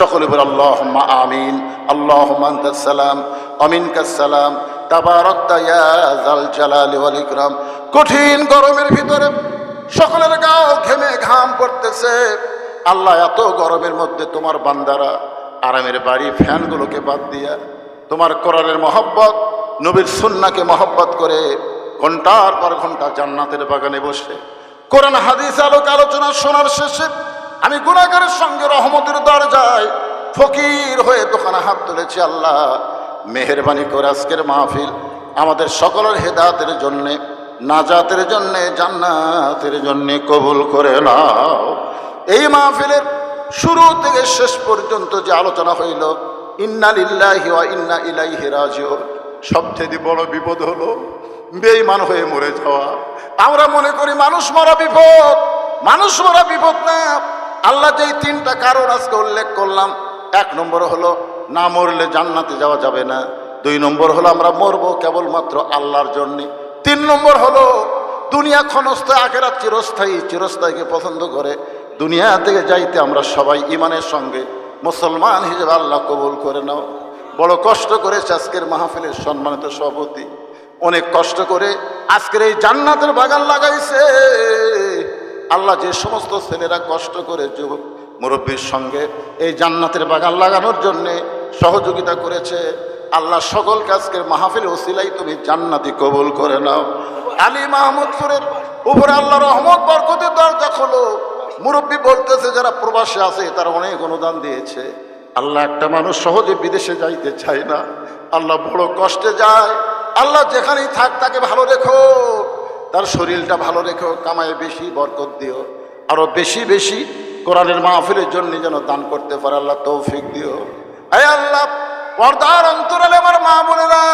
সকলে বলে আল্লাহ আমিন আল্লাহ সালাম অমিন কাসালাম তাবারক জাল জালালি ওয়াল ইকরাম। কঠিন গরমের ভিতরে সকলের গাও ঘেমে ঘাম পড়তেছে। আল্লাহ, এত গরমের মধ্যে তোমার বান্দারা আরামের বাড়ি ফ্যানগুলোকে বাদ দিয়া তোমার কোরআনের মহব্বত, নবীর সুন্নাকে মহব্বত করে ঘণ্টার পর ঘণ্টা জান্নাতের বাগানে বসে। কোরআন, হাদিস, আলোক, আলোচনা শোনার শেষে আমি গুণাগারের সঙ্গে রহমতের দরজায় ফকির হয়ে দোকানে হাত তুলেছি, আল্লাহ। মেহরবানি করে আজকের মাহফিল আমাদের সকলের হেদাতের জন্যে, নাজাতের জন্যে, জান্নাতের জন্যে কবুল করে নাও। এই মাহফিলের শুরু থেকে শেষ পর্যন্ত যে আলোচনা হইল ইন্না লিল্লাহি ওয়া ইন্না ইলাইহি রাজিউন সবচেয়ে বড় বিপদ হলো বেঈমান হয়ে মরে যাওয়া। আমরা মনে করি মানুষ মরা বিপদ, মানুষ মরা বিপদ না। আল্লাহ যেই তিনটা কারণ আজকে উল্লেখ করলাম, এক নম্বর হলো না মরলে জান্নাতে যাওয়া যাবে না, দুই নম্বর হলো আমরা মরবো কেবলমাত্র আল্লাহর জন্যে, তিন নম্বর হলো দুনিয়া ক্ষণস্থায়ী আখেরাত চিরস্থায়ী, চিরস্থায়ীকে পছন্দ করে, দুনিয়া থেকে যাইতে আমরা সবাই ইমানের সঙ্গে, মুসলমান হিসেবে আল্লাহ কবুল করে নাও। বড় কষ্ট করে আজকের মাহফিলের সম্মানিত সভাপতি, অনেক কষ্ট করে আজকের এই জান্নাতের বাগান লাগাইছে। আল্লাহ যে সমস্ত ছেলেরা কষ্ট করে যুবক মুরব্বীর সঙ্গে এই জান্নাতের বাগান লাগানোর জন্যে সহযোগিতা করেছে, আল্লাহ সকল কাজকের মাহফিল ওসিলাই তুমি জান্নাতি কবুল করে নাও। আলী মাহমুদপুরের উপরে আল্লাহ রহমত, বরকতের দরজা খোলো। মুরব্বী বলতেছে, যারা প্রবাসে আছে, তারা অনেক অনুদান দিয়েছে। আল্লাহ একটা মানুষ সহজে বিদেশে যাইতে চায় না। আল্লাহ বড় কষ্টে যায়। আল্লাহ যেখানেই থাক, তাকে ভালো রেখো। তার শরীরটা ভালো রেখো, কামায় বেশি, বরকত দিও। আরও বেশি বেশি কোরআনের মাহফিলের জন্য যেন দান করতে পারে, আল্লাহ তৌফিক দিও। আয় আল্লাহ, পর্দার অন্তরালে আমার মা বোনেরা,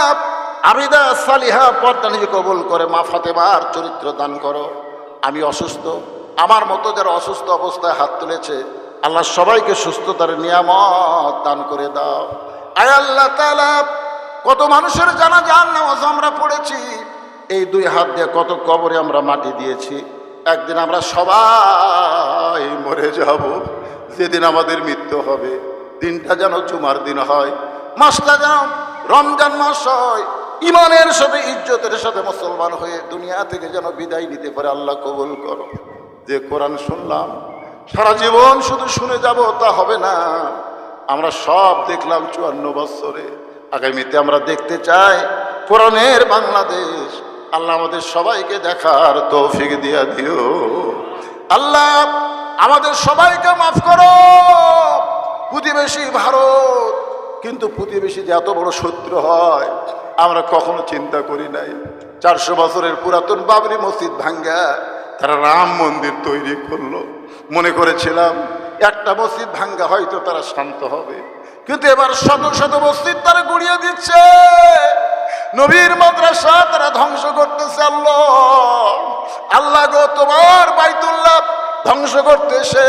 আবিদা সালিহা, পর্দা নিজে কবুল করে, মা ফাতেমার চরিত্র দান করো। আমি অসুস্থ, আমার মতো যারা অসুস্থ অবস্থায় হাত তুলেছে, আল্লাহ সবাইকে সুস্থতার নিয়ামত দান করে দাও। আয় আল্লাহ তাআলা, কত মানুষের জানা যান নামাজ আমরা পড়েছি এই দুই হাত দিয়ে কত কবরে আমরা মাটি দিয়েছি। একদিন আমরা সবাই মরে যাব, যেদিন আমাদের মৃত্যু হবে। দিনটা যেন জুমার দিন হয়, মাসটা যেন রমজান মাস হয়। ইমানের সাথে, ইজ্জতের সাথে মুসলমান হয়ে দুনিয়া থেকে যেন বিদায় নিতে পারে, আল্লাহ কবুল করো। যে কোরআন শুনলাম, সারা জীবন শুধু শুনে যাব তা হবে না। আমরা সব দেখলাম চুয়ান্ন বছরে। আগামীতে আমরা দেখতে চাই, কোরআনের বাংলাদেশ আল্লাহ আমাদের সবাইকে দেখার তৌফিক দিয়া দিও। আল্লাহ আমাদের সবাইকে মাফ করো। প্রতিবেশী ভারত, কিন্তু প্রতিবেশী যে এত বড় শত্রু হয়, আমরা কখনো চিন্তা করি নাই। চারশো বছরের পুরাতন বাবরি মসজিদ ভাঙ্গা, তারা রাম মন্দির তৈরি করল। মনে করেছিলাম, একটা মসজিদ ভাঙ্গা হয়তো তারা শান্ত হবে। কিন্তু এবার শত শত মসজিদ তারা গুড়িয়ে দিচ্ছে। নবীর মাদ্রাসা তারা ধ্বংস করতেছে আল্লাহ। আল্লাহ গো, তোমার বাইতুল্লাহ ধ্বংস করতেছে।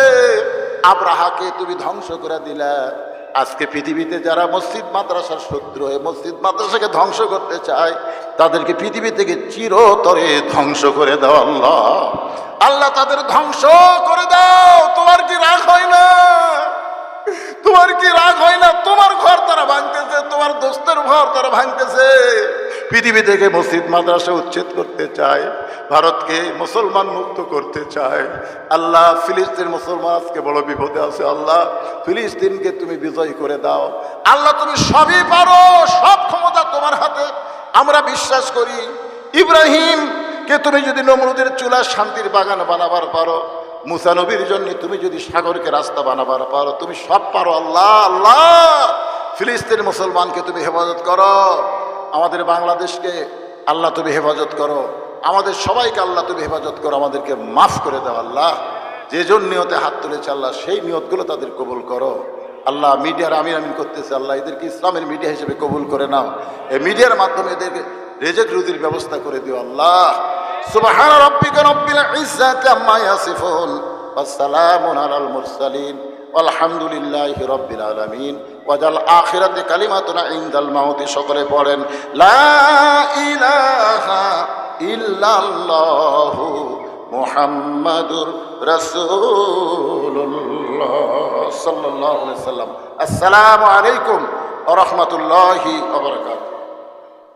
আব্রাহাকে তুমি ধ্বংস করে দিলা। আজকে পৃথিবীতে যারা মসজিদ মাদ্রাসার শত্রু হয়ে মসজিদ মাদ্রাসাকে ধ্বংস করতে চায়, তাদেরকে পৃথিবী থেকে চিরতরে ধ্বংস করে দাও আল্লাহ। আল্লাহ তাদের ধ্বংস করে দাও। তোমার কি রাগ হয় না? তোমার কি রাগ হয় না? তোমার ঘর তারা ভাঙতেছে, তোমার দোস্তের ঘর তারা ভাঙতেছে। পৃথিবী থেকে মসজিদ, মাদ্রাসা উচ্ছেদ করতে চায়, ভারতকে মুসলমান মুক্ত করতে চায়। আল্লাহ, ফিলিস্তিন মুসলমান আজকে বড় বিপদে আছে, আল্লাহ, ফিলিস্তিনকে তুমি বিজয় করে দাও। আল্লাহ, তুমি সবই পারো, সব ক্ষমতা তোমার হাতে। আমরা বিশ্বাস করি ইব্রাহিম কে তুমি যদি নমরুদের চুলা শান্তির বাগান বানাবার পারো মুসানবীর জন্য তুমি যদি সাগরকে রাস্তা বানাবার পারো, তুমি সব পারো, আল্লাহ আল্লাহ, ফিলিস্তিন মুসলমানকে তুমি হেফাজত করো। আমাদের বাংলাদেশকে আল্লাহ তুমি হেফাজত করো, আমাদের সবাইকে আল্লাহ তুমি হেফাজত করো, আমাদেরকে মাফ করে দাও আল্লাহ। যে জন নিয়তে হাত তুলেছে আল্লাহ, সেই নিয়তগুলো তাদের কবুল করো। আল্লাহ মিডিয়ার আমির আমিন করতেছে, আল্লাহ এদেরকে ইসলামের মিডিয়া হিসেবে কবুল করে নাও। এই মিডিয়ার মাধ্যমে এদেরকে রেজেক রুজির ব্যবস্থা করে দিও আল্লাহ। সুবহান রাব্বিকা আলাল মুরসালিন। আলহামদুলিল্লাহি রাব্বিল আলামিন। ওয়াজাল আখিরাতে কালিমাতুনা ইনদাল মাউতি। সকলে পড়েন, লা ইলাহা ইল্লাল্লাহু মুহাম্মাদুর রাসূলুল্লাহ সাল্লাল্লাহু আলাইহি সাল্লাম আসসালামু আলাইকুম ওয়া রাহমাতুল্লাহি